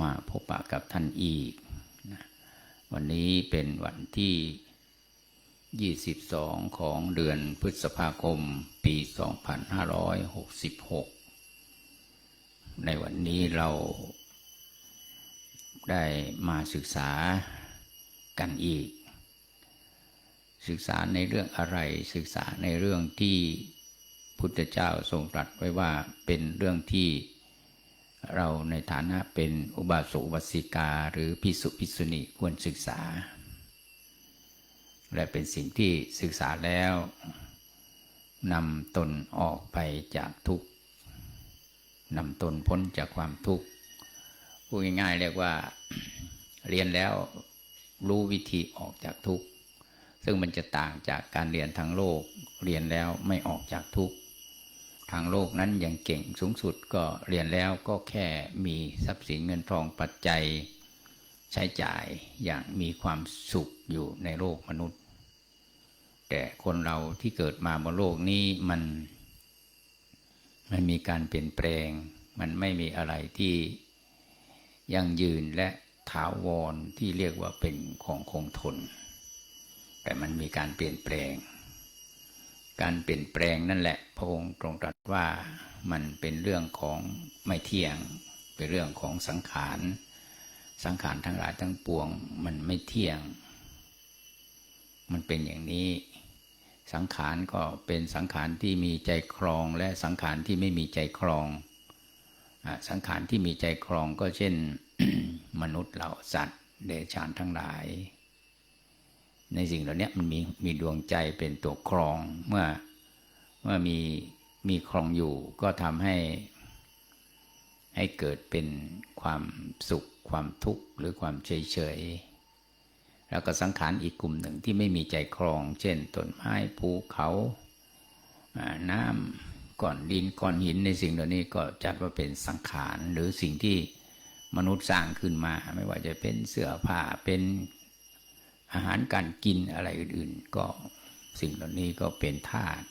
มาพบปะกับท่านอีกนะวันนี้เป็นวันที่ 22 ของเดือนพฤษภาคมปี 2566 ในวันนี้เราได้มาศึกษากันอีก ศึกษาในเรื่องอะไรศึกษาในเรื่องที่พุทธเจ้าทรงตรัสไว้ว่าเป็นเรื่องที่ เราในฐานะเป็นอุบาสกอุบาสิกาหรือพิสุพิสุณีควรศึกษา และเป็นสิ่งที่ศึกษาแล้วนำตนออกไปจากทุกข์นำตนพ้นจากความทุกข์พูดง่ายๆเรียกว่าเรียนแล้วรู้วิธีออกจากทุกข์ซึ่งมันจะต่างจากการเรียนทางโลก เรียนแล้วไม่ออกจากทุกข์ ทางโลกนั้นอย่างเก่งสูงสุดก็เรียนแล้วก็แค่มีทรัพย์สินเงินทองปัจจัยใช้จ่ายอย่างมีความสุขอยู่ในโลกมนุษย์ แต่คนเราที่เกิดมาบนโลกนี้มัน มันมีการเปลี่ยนแปลง มันไม่มีอะไรที่ยั่งยืนและถาวรที่เรียกว่าเป็นของคงทน แต่มันมีการเปลี่ยนแปลง การเปลี่ยนแปลงนั่นแหละพระองค์ตรงตรัส ว่ามันเป็นเรื่องของไม่เที่ยง เป็นเรื่องของสังขาร สังขารทั้งหลายทั้งปวง มันไม่เที่ยง มันเป็นอย่างนี้ สังขารก็เป็นสังขารที่มีใจครอง และสังขารที่ไม่มีใจครอง สังขารที่มีใจครองก็เช่นมนุษย์เราสัตว์เดรัจฉานทั้งหลาย ในสิ่งเหล่านี้มันมีมีดวงใจเป็นตัวครองเมื่อเมื่อมี มีครองอยู่ก็ทำให้ให้เกิดเป็นความสุข ความทุกข์หรือความเฉยเฉยแล้วก็สังขารอีกกลุ่มหนึ่งที่ไม่มีใจครอง เช่นต้นไม้ภูเขาน้ำก้อนดินก้อนหินในสิ่งเหล่านี้ก็จัดว่าเป็นสังขารหรือสิ่งที่มนุษย์สร้างขึ้นมา ไม่ว่าจะเป็นเสื้อผ้าเป็นอาหารการกินอะไรอื่น ๆ ก็สิ่งเหล่านี้ก็เป็นธาตุ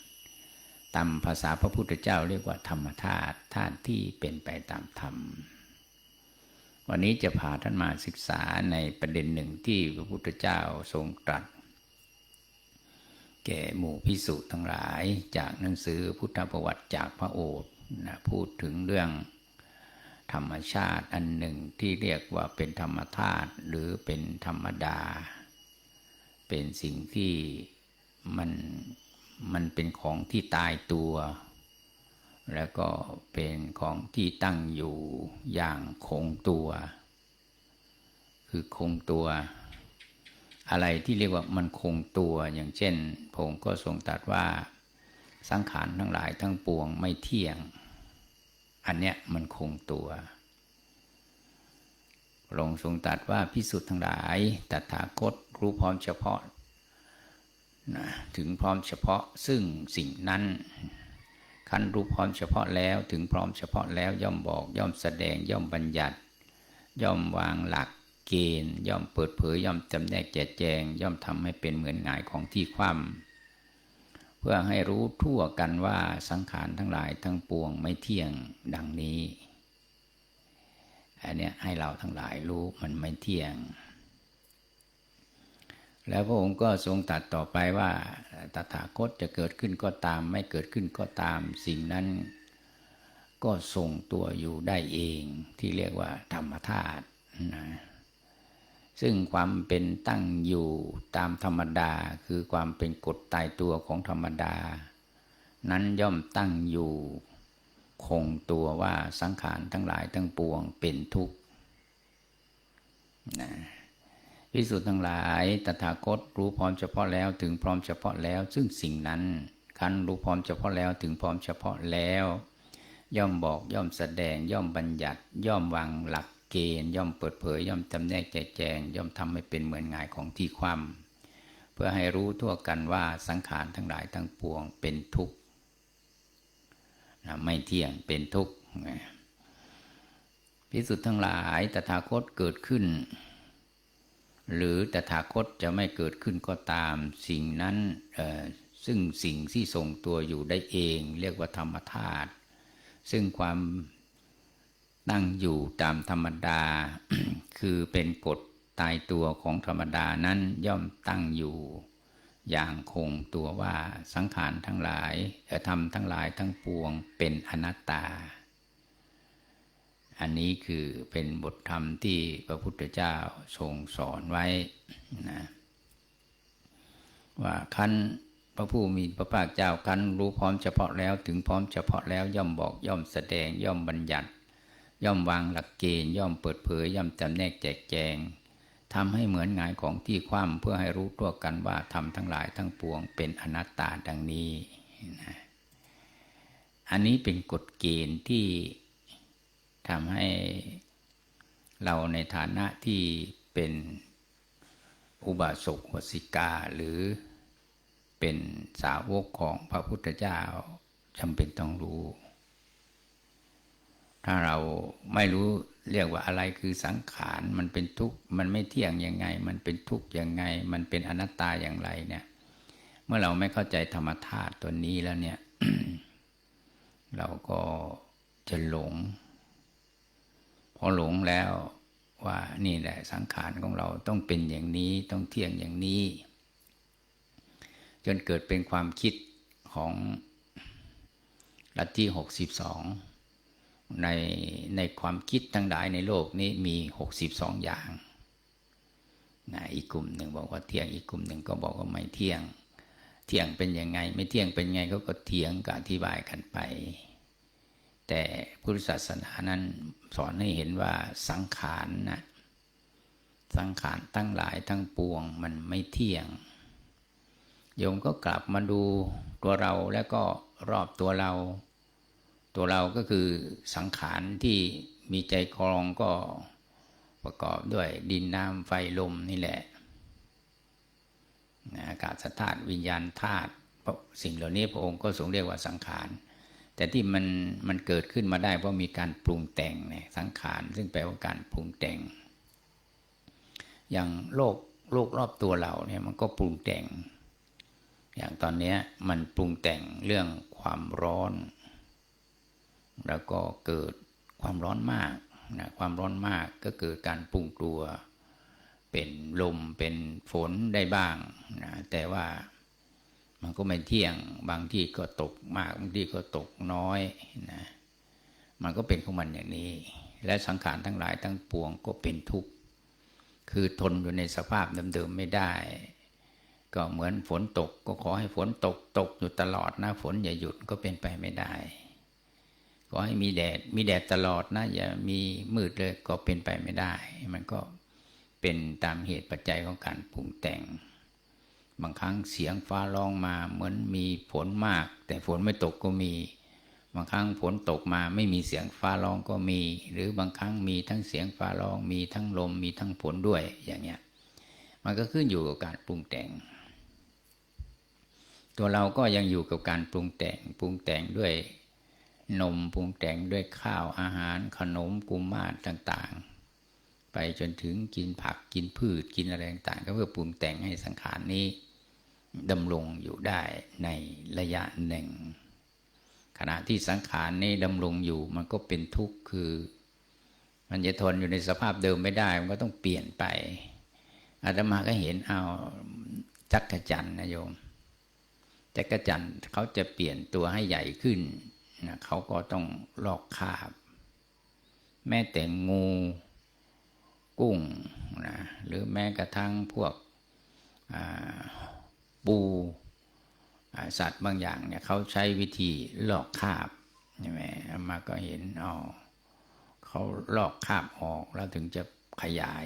ตามภาษาพระพุทธเจ้าเรียกว่าธรรมธาตุธาตุที่เป็นไปตามธรรม วันนี้จะพาท่านมาศึกษาในประเด็นหนึ่งที่พระพุทธเจ้าทรงตรัส แก่หมู่พิสุทั้งหลายจากหนังสือพุทธประวัติจากพระโอษฐ์นะพูดถึงเรื่องธรรมชาติอันหนึ่งที่เรียกว่าเป็นธรรมธาตุหรือเป็นธรรมดา เป็นสิ่งที่มัน มันเป็นของที่ตายตัว แล้วก็เป็นของที่ตั้งอยู่อย่างคงตัว คือคงตัว อะไรที่เรียกว่ามันคงตัวอย่างเช่นพงก็ทรงตรัสว่าสังขารทั้งหลายทั้งปวงไม่เที่ยง อันเนี้ยมันคงตัวลงทรงตรัสว่าพิสุทธ์ทั้งหลายตถาคตรู้พร้อมเฉพาะ นะถึงพร้อมเฉพาะซึ่งสิ่งนั้นคันรู้พร้อมเฉพาะแล้วถึงพร้อมเฉพาะแล้วย่อมบอกย่อมแสดงย่อมบัญญัติ ย่อมวางหลักเกณฑ์ย่อมเปิดเผยย่อมจำแนกแจกแจง ย่อมทำให้เป็นเหมือนหงายของที่คว่ำเพื่อให้รู้ทั่วกันว่าสังขารทั้งหลายทั้งปวงไม่เที่ยงดังนี้อันนี้ให้เราทั้งหลายรู้มันไม่เที่ยง แล้วพระองค์ก็ทรงตัดต่อไปว่าตถาคตจะเกิดขึ้นก็ตาม ไม่เกิดขึ้นก็ตาม สิ่งนั้น ก็ทรงตัวอยู่ได้เองที่เรียกว่าธรรมธาตุนะซึ่งความเป็นตั้งอยู่ตามธรรมดาคือความเป็นกฎตายตัวของธรรมดา นั้นย่อมตั้งอยู่ คงตัวว่าสังขารทั้งหลายทั้งปวงเป็นทุกข์นะ พิสุทธ์ทั้งหลาย ตถาคตรู้พร้อมเฉพาะแล้วถึงพร้อมเฉพาะแล้ว ซึ่งสิ่งนั้นคันรู้พร้อมเฉพาะแล้วถึงพร้อมเฉพาะแล้ว ย่อมบอกย่อมแสดงย่อมบัญญัติ ย่อมวางหลักเกณฑ์ย่อมเปิดเผย ย่อมจำแนกแจกแจง ย่อมทำให้เป็นเหมือนงายของที่คว่ำเพื่อให้รู้ทั่วกันว่าสังขารทั้งหลายทั้งปวงเป็นทุกข์ไม่เที่ยงเป็นทุกข์พิสุทธ์ทั้งหลายตถาคตเกิดขึ้น หรือตถาคตจะไม่เกิดขึ้นก็ตาม สิ่งนั้นซึ่งสิ่งที่ทรงตัวอยู่ได้เอง เรียกว่าธรรมธาตุซึ่งความตั้งอยู่ตามธรรมดา คือเป็นกฎตายตัวของธรรมดานั้นย่อมตั้งอยู่ อย่างคงตัวว่าสังขารทั้งหลายธรรมทั้งหลายทั้งปวงเป็นอนัตตา อันนี้คือเป็นบทธรรมที่พระพุทธเจ้าทรงสอนไว้นะว่าขั้นพระผู้มีพระภาคเจ้าขั้นรู้พร้อมเฉพาะแล้วถึงพร้อมเฉพาะแล้วย่อมบอกย่อมแสดงย่อมบัญญัติ ย่อมวางหลักเกณฑ์ย่อมเปิดเผย ย่อมจำแนกแจกแจงทำให้เหมือนงายของที่คว่ำเพื่อให้รู้ตัวกันว่าทำทั้งหลายทั้งปวงเป็นอนัตตาดังนี้นะอันนี้เป็นกฎเกณฑ์ที่ ทำให้เราในฐานะที่เป็นอุบาสกวสิกาหรือเป็นสาวกของพระพุทธเจ้าจำเป็นต้องรู้ ถ้าเราไม่รู้เรียกว่าอะไรคือสังขารมันเป็นทุกข์มันไม่เที่ยงยังไง มันเป็นทุกข์ยังไง มันเป็นอนัตตาอย่างไรเนี่ย เมื่อเราไม่เข้าใจธรรมธาตุตัวนี้แล้วเนี่ย เราก็จะหลง พอหลงแล้วว่านี่แหละสังขารของเราต้องเป็นอย่างนี้ต้องเที่ยงอย่างนี้ จนเกิดเป็นความคิดของลัทธิหกสิบสองในในความคิดทั้งหลายในโลกนี้มีหกสิบสองอย่างนะอีกกลุ่มหนึ่งบอกว่าเที่ยงอีกกลุ่มหนึ่งก็บอกว่าไม่เที่ยง เที่ยงเป็นยังไง ไม่เที่ยงเป็นยังไงก็ก็เถียงก็อธิบายกันไป แต่พุทธศาสนานั้นสอนให้เห็นว่าสังขารนะสังขารตั้งหลายทั้งปวงมันไม่เที่ยง โยมก็กลับมาดูตัวเราแล้วก็รอบตัวเรา ตัวเราก็คือสังขารที่มีใจครองก็ประกอบด้วยดินน้ำไฟลมนี่แหละอากาศธาตุวิญญาณธาตุสิ่งเหล่านี้พระองค์ก็ทรงเรียกว่าสังขาร แต่ที่มันมันเกิดขึ้นมาได้เพราะมีการปรุงแต่งเนี่ยสังขารซึ่งแปลว่าการปรุงแต่ง อย่างโลกโลกรอบตัวเราเนี่ยมันก็ปรุงแต่ง อย่างตอนนี้มันปรุงแต่งเรื่องความร้อน แล้วก็เกิดความร้อนมากนะความร้อนมากก็เกิดการปรุงตัว เป็นลมเป็นฝนได้บ้างนะแต่ว่า มันก็ไม่เที่ยง บางที่ก็ตกมาก บางที่ก็ตกน้อยนะ มันก็เป็นของมันอย่างนี้ และสังขารทั้งหลายทั้งปวงก็เป็นทุกข์ คือทนอยู่ในสภาพเดิมๆไม่ได้ ก็เหมือนฝนตก ก็ขอให้ฝนตกตกอยู่ตลอดนะ ฝนอย่าหยุดก็เป็นไปไม่ได้ ขอให้มีแดด มีแดดตลอดนะ อย่ามีมืดเลยก็เป็นไปไม่ได้ มันก็เป็นตามเหตุปัจจัยของการปรุงแต่ง บางครั้งเสียงฟ้าร้องมาเหมือนมีฝนมาก แต่ฝนไม่ตกก็มี บางครั้งฝนตกมาไม่มีเสียงฟ้าร้องก็มี หรือบางครั้งมีทั้งเสียงฟ้าร้องมีทั้งลมมีทั้งฝนด้วยอย่างเงี้ยมันก็ขึ้นอยู่กับการปรุงแต่ง ตัวเราก็ยังอยู่กับการปรุงแต่งปรุงแต่งด้วยนมปรุงแต่งด้วยข้าวอาหารขนมกุมมาต่างๆ ไปจนถึงกินผักกินพืชกินอะไรต่างๆ ก็เพื่อปรุงแต่งให้สังขารนี้ ดำรงอยู่ได้ในระยะหนึ่ง ขณะที่สังขารนี้ดำรงอยู่มันก็เป็นทุกข์คือ มันจะทนอยู่ในสภาพเดิมไม่ได้ มันก็ต้องเปลี่ยนไปอาตมาก็เห็นเอาจักรจันนะโยมจักรจันเขาจะเปลี่ยนตัวให้ใหญ่ขึ้นนะเขาก็ต้องลอกคาบ แม้แต่งูกุ้งนะหรือแม้กระทั่งพวก ปูสัตว์บางอย่างเนี่ยเขาใช้วิธีลอกคาบใช่ไหมมาก็เห็นอ๋อเขาลอกคาบออกแล้วถึงจะขยาย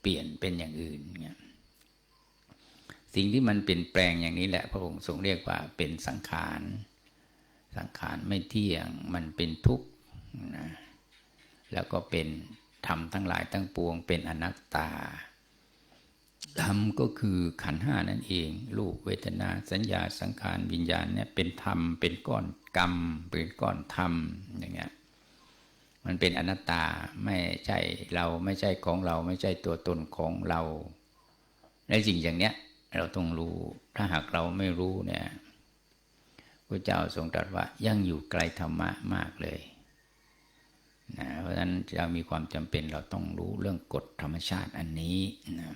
เปลี่ยนเป็นอย่างอื่นเนี่ยสิ่งที่มันเปลี่ยนแปลงอย่างนี้แหละพระองค์ทรงเรียกว่าเป็นสังขาร สังขารไม่เที่ยงมันเป็นทุกข์นะแล้วก็เป็นธรรมทั้งหลายทั้งปวงเป็นอนัตตา ธรรมก็คือขันห้านั่นเองรูปเวทนาสัญญาสังขารวิญญาณเนี่ยเป็นธรรมเป็นก้อนกรรมเป็นก้อนธรรมอย่างเงี้ยมันเป็นอนัตตาไม่ใช่เราไม่ใช่ของเราไม่ใช่ตัวตนของเราในสิ่งอย่างเนี้ยเราต้องรู้ถ้าหากเราไม่รู้เนี่ยพระเจ้าทรงตรัสว่ายังอยู่ไกลธรรมะมากเลยนะเพราะฉะนั้นจะมีความจำเป็นเราต้องรู้เรื่องกฎธรรมชาติอันนี้นะ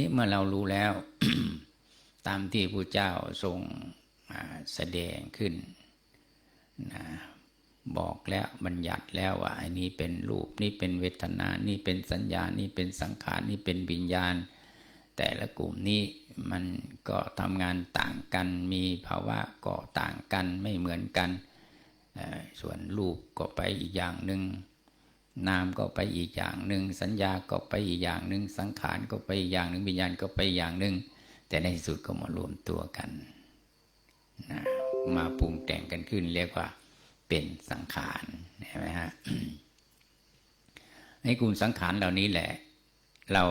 นี้เมื่อเรารู้แล้ว ตามที่พระเจ้าทรงแสดงขึ้นนะบอกแล้วบัญญัติแล้วว่าอันนี้เป็นรูปนี่เป็นเวทนา นี่เป็นสัญญา นี่เป็นสังขาร นี่เป็นวิญญาณ แต่ละกลุ่มนี้มันก็ทำงานต่างกัน มีภาวะก็ต่างกันไม่เหมือนกัน ส่วนรูปก็ไปอีกอย่างหนึ่ง นามก็ไปอีกอย่างหนึ่ง สัญญาก็ไปอีกอย่างหนึ่ง สังขารก็ไปอีกอย่างหนึ่งวิญญาณก็ไปอย่างหนึ่ง แต่ในที่สุดก็มารวมตัวกันนะมาปรุงแต่งกันขึ้นเรียกว่าเป็นสังขารเห็นไหมฮะในกลุ่มสังขารเหล่านี้แหละ เรา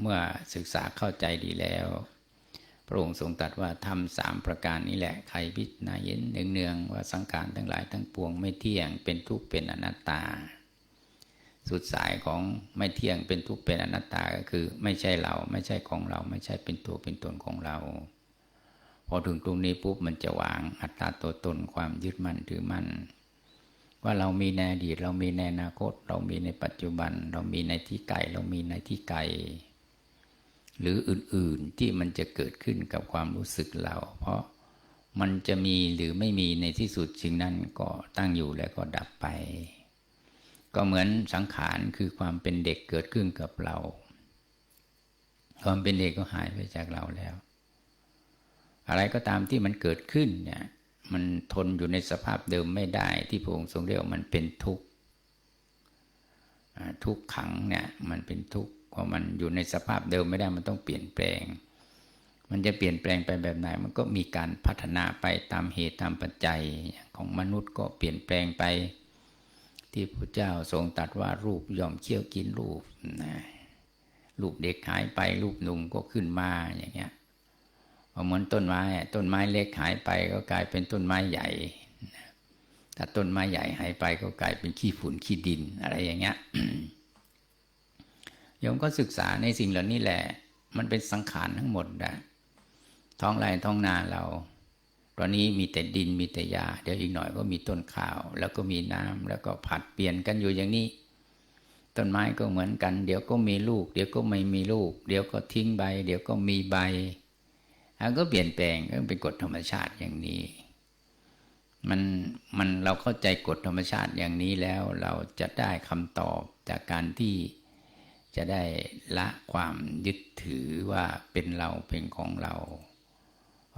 เมื่อศึกษาเข้าใจดีแล้ว พระองค์ทรงตรัสว่าทำสามประการนี้แหละใครพิจารณาเห็นเนืองๆว่าสังขารทั้งหลายทั้งปวงไม่เที่ยงเป็นทุกข์เป็นอนัตตา สุดสายของไม่เที่ยงเป็นทุกข์เป็นอนัตตาก็คือ ไม่ใช่เราไม่ใช่ของเรา ไม่ใช่เป็นตัวเป็นตนของเรา พอถึงตรงนี้ปุ๊บมันจะวางอัตตาตัวตนความยึดมั่นถือมั่นว่าเรามีในอดีตเรามีในอนาคต เรามีในปัจจุบัน เรามีในที่ไกลเรามีในที่ไกลหรืออื่นๆที่มันจะเกิดขึ้นกับความรู้สึกเรา เพราะมันจะมีหรือไม่มีในที่สุดสิ่งนั้นก็ตั้งอยู่แล้วก็ดับไป ก็เหมือนสังขารคือความเป็นเด็กเกิดขึ้นกับเรา ความเป็นเด็กก็หายไปจากเราแล้ว อะไรก็ตามที่มันเกิดขึ้นเนี่ย มันทนอยู่ในสภาพเดิมไม่ได้ ที่พระองค์ทรงเรียกว่ามันเป็นทุกข์ทุกขังเนี่ย มันเป็นทุกข์เพราะมันอยู่ในสภาพเดิมไม่ได้มันต้องเปลี่ยนแปลง มันจะเปลี่ยนแปลงไปแบบไหน มันก็มีการพัฒนาไปตามเหตุตามปัจจัยของมนุษย์ก็เปลี่ยนแปลงไป ที่พระเจ้าทรงตัดว่ารูปยอมเคี่ยวกินรูปนะรูปเด็กหายไปรูปหนุ่มก็ขึ้นมาอย่างเงี้ยเหมือนต้นไม้ต้นไม้เล็กหายไปก็กลายเป็นต้นไม้ใหญ่ถ้าต้นไม้ใหญ่หายไปก็กลายเป็นขี้ฝุ่นขี้ดินอะไรอย่างเงี้ยโยมก็ศึกษาในสิ่งเหล่านี้แหละ มันเป็นสังขารทั้งหมดนะท้องไร่ท้องนาเรา ตอนนี้มีแต่ดินมีแต่ยาเดี๋ยวอีกหน่อยก็มีต้นข้าว แล้วก็มีน้ำแล้วก็ผัดเปลี่ยนกันอยู่อย่างนี้ ต้นไม้ก็เหมือนกัน เดี๋ยวก็มีลูก เดี๋ยวก็ไม่มีลูก เดี๋ยวก็ทิ้งใบ เดี๋ยวก็มีใบมันก็เปลี่ยนแปลงก็เป็นกฎธรรมชาติอย่างนี้ มันมันเราเข้าใจกฎธรรมชาติอย่างนี้แล้วเราจะได้คำตอบจากการที่จะได้ละความยึดถือว่าเป็นเราเป็นของเรา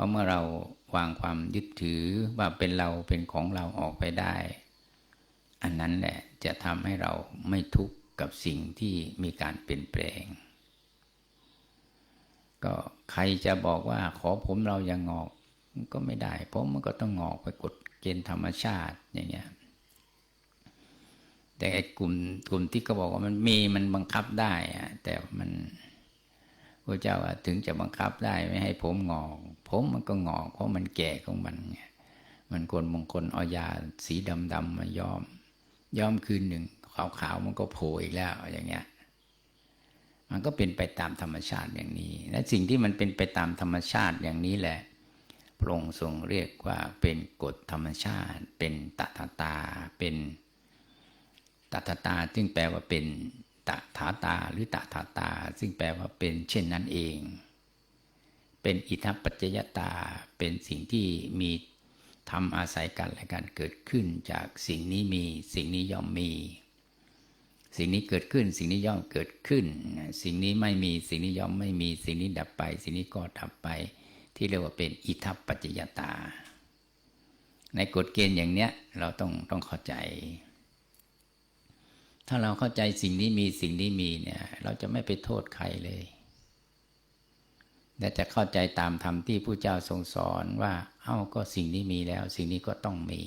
ราะเมื่อเราวางความยึดถือว่าเป็นเราเป็นของเราออกไปได้ อันนั้นแหละจะทำให้เราไม่ทุกข์กับสิ่งที่มีการเปลี่ยนแปลง ก็ใครจะบอกว่าขอผมเราอย่างงอกก็ไม่ได้ผมมันก็ต้องงอกไปกฎเกณฑ์ธรรมชาติอย่างเงี้ยแต่ไอ้กลุ่มกลุ่มที่เขาบอกว่ามันมีมันบังคับได้อะแต่มัน พระเจ้าถึงจะบังคับได้ไม่ให้ผมงอก ผมมันก็งอก เพราะมันแก่ของมันไงมันคนมงคลเอายาสีดำดำมาย้อม ย้อมคืนหนึ่งขาวๆมันก็โผล่อีกแล้วอย่างเงี้ย มันก็เป็นไปตามธรรมชาติอย่างนี้ และสิ่งที่มันเป็นไปตามธรรมชาติอย่างนี้แหละพระองค์ทรงเรียกว่าเป็นกฎธรรมชาติ เป็นตถาตา เป็นตถาตาซึ่งแปลว่าเป็น ตถาตาหรือตถาตา ซึ่งแปลว่าเป็นเช่นนั้นเอง เป็นอิทัปปัจจยตาเป็นสิ่งที่มีทำอาศัยกันและการเกิดขึ้นจากสิ่งนี้มีสิ่งนี้ย่อมมี สิ่งนี้เกิดขึ้น สิ่งนี้ย่อมเกิดขึ้น สิ่งนี้ไม่มีสิ่งนี้ย่อมไม่มีสิ่งนี้ดับไป สิ่งนี้ก็ดับไป ที่เรียกว่าเป็นอิทัปปัจจยตา ในกฎเกณฑ์อย่างเนี้ยเราต้องต้องเข้าใจ ถ้าเราเข้าใจสิ่งนี้มีสิ่งนี้มีเนี่ย เราจะไม่ไปโทษใครเลยแต่จะเข้าใจตามธรรมที่ผู้เจ้าทรงสอนว่า เอ้าก็สิ่งนี้มีแล้ว สิ่งนี้ก็ต้องมี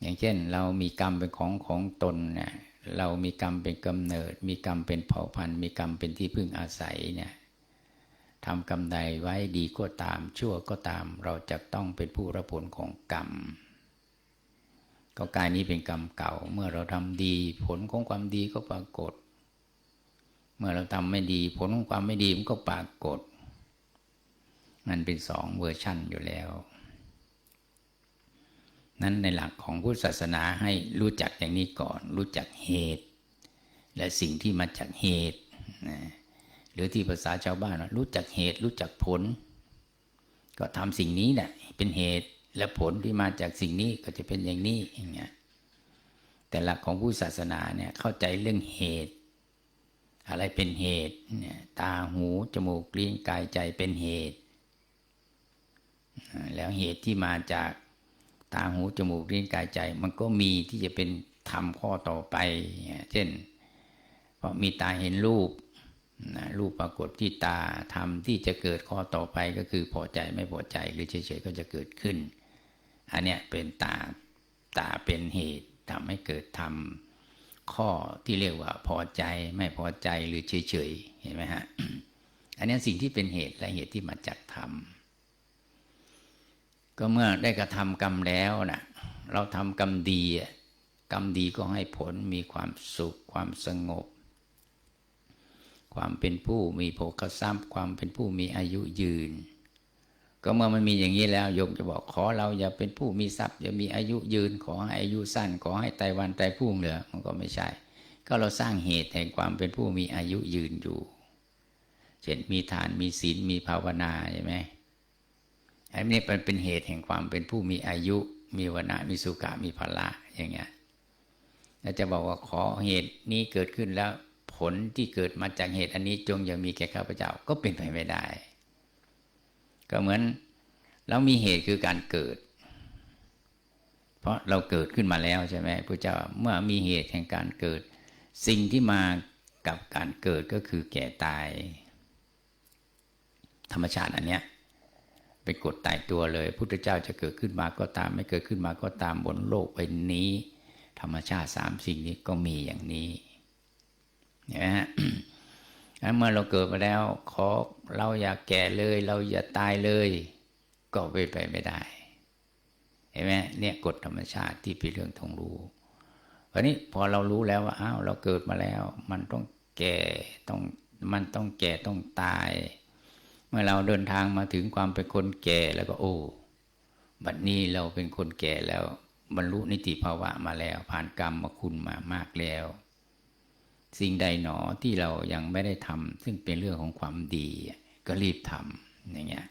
อย่างเช่น เรามีกรรมเป็นของของตนเนี่ยเรามีกรรมเป็นกำเนิด มีกรรมเป็นเผ่าพันธุ์มีกรรมเป็นที่พึ่งอาศัยเนี่ยทำกรรมใดไว้ดีก็ตามชั่วก็ตาม เราจะต้องเป็นผู้รับผลของกรรม ก็กายนี้เป็นกรรมเก่า เมื่อเราทำดี ผลของความดีก็ปรากฏ เมื่อเราทำไม่ดี ผลของความไม่ดีมันก็ปรากฏ มันเป็นสองเวอร์ชั่นอยู่แล้ว นั้นในหลักของพุทธศาสนาให้รู้จักอย่างนี้ก่อน รู้จักเหตุ และสิ่งที่มาจากเหตุนะหรือที่ภาษาชาวบ้านว่ารู้จักเหตุ รู้จักผล ก็ทำสิ่งนี้แหละเป็นเหตุ และผลที่มาจากสิ่งนี้ก็จะเป็นอย่างนี้อย่างเงี้ยแต่หลักของผู้ศาสนาเนี่ยเข้าใจเรื่องเหตุ อะไรเป็นเหตุเนี่ยตาหูจมูกลิ้นกายใจเป็นเหตุ แล้วเหตุที่มาจากตาหูจมูกลิ้นกายใจ มันก็มีที่จะเป็นธรรมข้อต่อไปเช่นเพราะมีตาเห็นรูปนะรูปปรากฏที่ตาธรรมที่จะเกิดข้อต่อไปก็คือพอใจไม่พอใจหรือเฉยๆก็จะเกิดขึ้น อันเนี้ยเป็นตาตาเป็นเหตุทำให้เกิดธรรมข้อที่เรียกว่าพอใจไม่พอใจหรือเฉยๆเห็นไหมฮะอันนี้สิ่งที่เป็นเหตุและเหตุที่มาจากธรรมก็เมื่อได้กระทำกรรมแล้วนะเราทำกรรมดีกรรมดีก็ให้ผลมีความสุขความสงบ ความเป็นผู้มีโภคทรัพย์ ความเป็นผู้มีอายุยืน ก็เมื่อมันมีอย่างนี้แล้วโยมจะบอกขอเราอย่าเป็นผู้มีทรัพย์อย่ามีอายุยืนขอให้อายุสั้น ขอให้ไตวันไตพุ่งเหลือมันก็ไม่ใช่ ก็เราสร้างเหตุแห่งความเป็นผู้มีอายุยืนอยู่เช่นมีทานมีศีลมีภาวนาใช่ไหมอันนี้เป็นเป็นเหตุแห่งความเป็นผู้มีอายุ มีวนะมีสุขะมีพละอย่างเงี้ยแล้วจะบอกว่าขอเหตุนี้เกิดขึ้นแล้วผลที่เกิดมาจากเหตุอันนี้จงอย่ามีแก่ข้าพเจ้าก็เป็นไปไม่ได้ ก็เหมือนเรามีเหตุคือการเกิด เพราะเราเกิดขึ้นมาแล้วใช่ไหมพระเจ้าเมื่อมีเหตุแห่งการเกิด สิ่งที่มากับการเกิดก็คือแก่ตาย ธรรมชาติอันเนี้ยเป็นกฎตายตัวเลยพุทธเจ้าจะเกิดขึ้นมาก็ตาม ไม่เกิดขึ้นมาก็ตามบนโลกใบนี้ ธรรมชาติสามสิ่งนี้ก็มีอย่างนี้เนไหมฮะ เมื่อเราเกิดมาแล้ว ขอเราอย่าแก่เลย เราอย่าตายเลย ก็ไปไปไม่ได้ เห็นไหมเนี่ยกฎธรรมชาติที่เป็นเรื่องทองรู้คราวนี้พอเรารู้แล้วว่าอ้าวเราเกิดมาแล้ว มันต้องแก่ต้องมันต้องแก่ต้องตาย เมื่อเราเดินทางมาถึงความเป็นคนแก่แล้วก็โอ้บัดนี้เราเป็นคนแก่แล้ว บรรลุนิติภาวะมาแล้ว ผ่านกรรมมาคุณมามากแล้ว สิ่งใดหนอที่เรายังไม่ได้ทำซึ่งเป็นเรื่องของความดี ก็รีบทำอย่างเงี้ย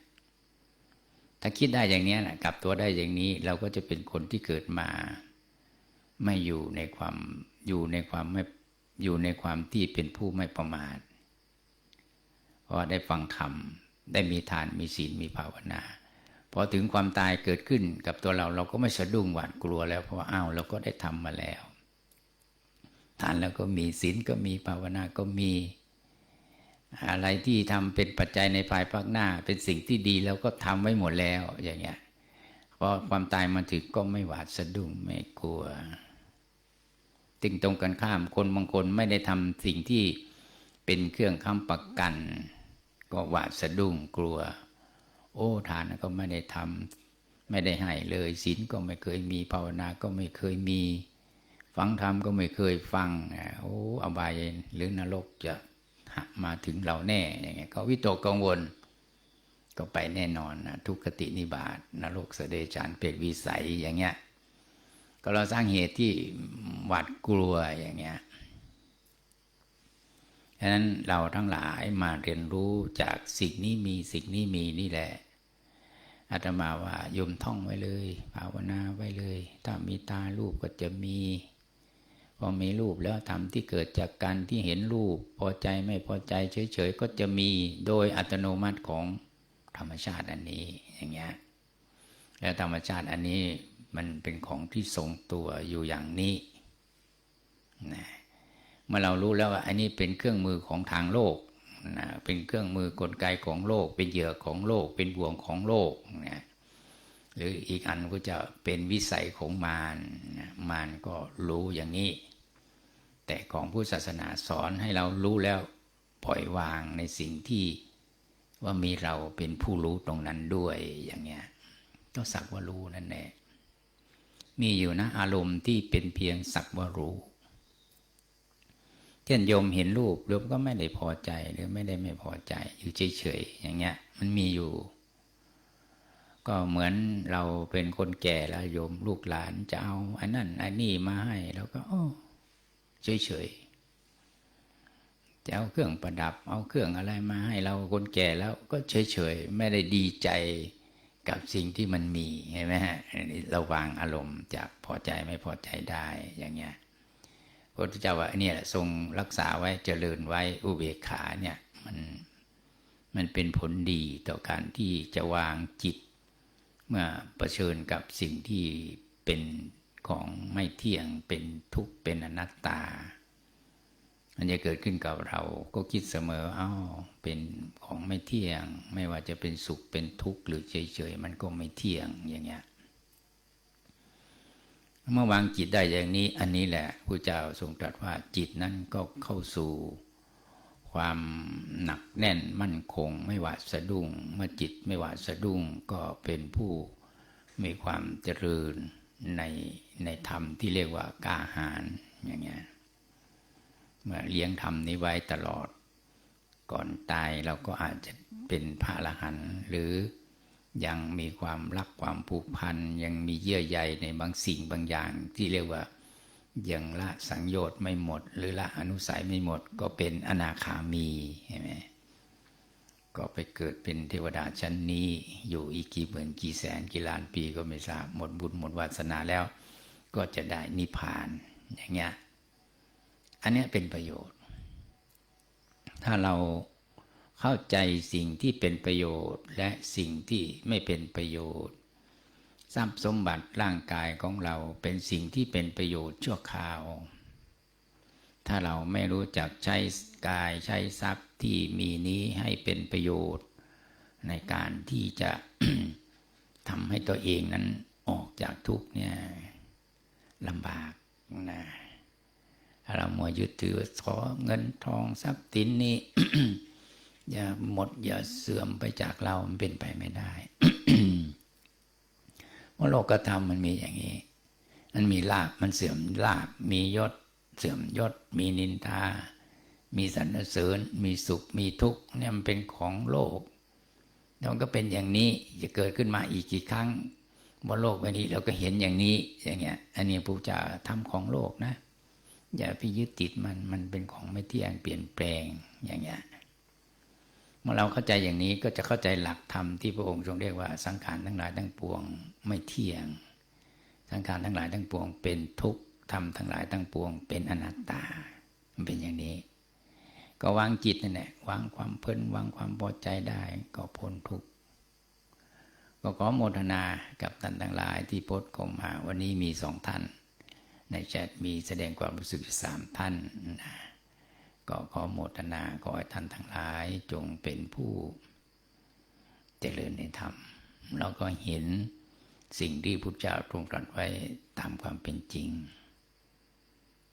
ถ้าคิดได้อย่างนี้นะกลับตัวได้อย่างนี้ เราก็จะเป็นคนที่เกิดมา ไม่อยู่ในความอยู่ในความไม่อยู่ในความที่เป็นผู้ไม่ประมาทเพราะได้ฟังธรรมได้มีทานมีศีลมีภาวนาพอถึงความตายเกิดขึ้นกับตัวเราเราก็ไม่สะดุ้งหวาดกลัวแล้วเพราะว่าอ้าวเราก็ได้ทำมาแล้ว ทานแล้วก็มีศีลก็มีภาวนาก็มี อะไรที่ทำเป็นปัจจัยในภายภาคหน้า เป็นสิ่งที่ดีแล้วก็ทำไว้หมดแล้วอย่างเงี้ยพอความตายมาถึงก็ไม่หวาดสะดุ้งไม่กลัวติงตรงกันข้ามคนบางคนไม่ได้ทำสิ่งที่เป็นเครื่องค้ำประกัน ก็หวาดสะดุ้งกลัว โอ้ทานก็ไม่ได้ทำไม่ได้ให้เลยศีลก็ไม่เคยมีภาวนาก็ไม่เคยมี ฟังธรรมก็ไม่เคยฟังโอ้อบายหรือนรกจะมาถึงเราแน่อย่างเงี้ยก็วิตกกังวล ก็ไปแน่นอนนะทุกขตินิบาตนรกเสดจานเปรตวิสัยอย่างเงี้ยก็เราสร้างเหตุที่หวาดกลัวอย่างเงี้ยฉะนั้นเราทั้งหลายมาเรียนรู้จากสิ่งนี้มีสิ่งนี้มีนี่แหละอาตมาว่าโยมท่องไว้เลย ภาวนาไว้เลย ถ้ามีตารูปก็จะมี พอมีรูปแล้วทำที่เกิดจากการที่เห็นรูป พอใจไม่พอใจเฉยๆก็จะมีโดยอัตโนมัติของธรรมชาติอันนี้อย่างเงี้ยแล้วธรรมชาติอันนี้มันเป็นของที่ทรงตัวอยู่อย่างนี้นะเมื่อเรารู้แล้วว่าอันนี้เป็นเครื่องมือของทางโลกนะเป็นเครื่องมือกลไกของโลก เป็นเหยื่อของโลก เป็นบ่วงของโลกนะ หรืออีกอันก็จะเป็นวิสัยของมารนมารก็รู้อย่างนี้ แต่ของพุทธศาสนาสอนให้เรารู้แล้วปล่อยวางในสิ่งที่ว่ามีเราเป็นผู้รู้ตรงนั้นด้วยอย่างเงี้ยก็สักว่ารู้นั่นแหละมีอยู่นะอารมณ์ที่เป็นเพียงสักว่ารู้เช่นโยมเห็นรูปโยมก็ไม่ได้พอใจหรือไม่ได้ไม่พอใจ อยู่เฉยๆอย่างเงี้ย มันมีอยู่ ก็เหมือนเราเป็นคนแก่แล้วโยมลูกหลานจะเอาอันนั้นอันนี้มาให้แล้วก็เฉยเฉยๆจะเอาเครื่องประดับ เอาเครื่องอะไรมาให้เราคนแก่แล้วก็เฉยเฉยๆไม่ได้ดีใจกับสิ่งที่มันมีเห็นไหมฮะเราวางอารมณ์จากพอใจไม่พอใจได้อย่างเงี้ยพระพุทธเจ้าว่าเนี่ยทรงรักษาไว้เจริญไว้อุเบกขาเนี่ยมันมันเป็นผลดีต่อการที่จะวางจิต เมื่อเผชิญกับสิ่งที่เป็นของไม่เที่ยงเป็นทุกข์เป็นอนัตตา มันจะเกิดขึ้นกับเราก็คิดเสมออ้าวเป็นของไม่เที่ยง ไม่ว่าจะเป็นสุขเป็นทุกข์หรือเฉยๆมันก็ไม่เที่ยงอย่างเงี้ยเมื่อวางจิตได้อย่างนี้ อันนี้แหละพระเจ้าทรงตรัสว่าจิตนั้นก็เข้าสู่ ความหนักแน่นมั่นคง ไม่หวาดสะดุ้ง เมื่อจิตไม่หวาดสะดุ้งก็เป็นผู้มีความเจริญในในธรรมที่เรียกว่ากาหารอย่างเงี้ยเมื่อเลี้ยงธรรมนี้ไว้ตลอด ก่อนตายเราก็อาจจะเป็นพระอรหันต์หรือยังมีความรักความผูกพันยังมีเยื่อใยในบางสิ่งบางอย่างที่เรียกว่า ยังละสังโยชน์ไม่หมด หรือละอนุสัยไม่หมด ก็เป็นอนาคามีใช่ไหมก็ไปเกิดเป็นเทวดาชั้นนี้ อยู่อีกกี่หมื่นกี่แสนกี่ล้านปีก็ไม่ทราบหมดบุญหมดวาสนาแล้ว ก็จะได้นิพพานอย่างเงี้ยอันเนี้ยเป็นประโยชน์ ถ้าเราเข้าใจสิ่งที่เป็นประโยชน์และสิ่งที่ไม่เป็นประโยชน์ ทรัพย์สมบัติร่างกายของเราเป็นสิ่งที่เป็นประโยชน์ชั่วคราว ถ้าเราไม่รู้จักใช้กายใช้ทรัพย์ที่มีนี้ให้เป็นประโยชน์ ในการที่จะทำให้ตัวเองนั้นออกจากทุกข์เนี่ยลำบากนะเรามัวยึดถือขอเงินทองทรัพย์สินนี้อย่าหมดอย่าเสื่อมไปจากเรามันเป็นไปไม่ได้ เพราโลกธรรมมันมีอย่างนี้ มันมีลาบมันเสื่อมลาบมียศ เสื่อมยศ มีนินทา มีสรรเสริญ มีสุขมีทุกข์เนี่ยมันเป็นของโลกแล้วมันก็เป็นอย่างนี้จะเกิดขึ้นมาอีกกี่ครั้งบนโลกใบนี้เราก็เห็นอย่างนี้อย่างเงี้ย อันนี้พระเจ้าทำของโลกนะ อย่าไปยึดติดมันมันเป็นของไม่เที่ยงเปลี่ยนแปลงอย่างเงี้ย เมื่อเราเข้าใจอย่างนี้ก็จะเข้าใจหลักธรรมที่พระองค์ทรงเรียกว่าสังขารทั้งหลายทั้งปวงไม่เที่ยง สังขารทั้งหลายทั้งปวง เป็นทุกข์ธรรมทั้งหลายทั้งปวง เป็นอนัตตา มันเป็นอย่างนี้ ก็วางจิตนั่นแหละวางความเพลินวางความพอใจได้ก็พ้นทุกข์ก็ขอโมทนากับท่านทั้งหลายที่โพสต์เข้ามาวันนี้มีสองท่าน ในแชทมีแสดงความรู้สึกสามท่านนะ ก็ขอโมทนาขอให้ท่านทั้งหลายจงเป็นผู้เจริญในธรรม แล้วก็เห็นสิ่งที่พุทธเจ้าทรงตรัสไว้ตามความเป็นจริง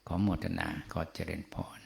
ขอโมทนาขอเจริญพร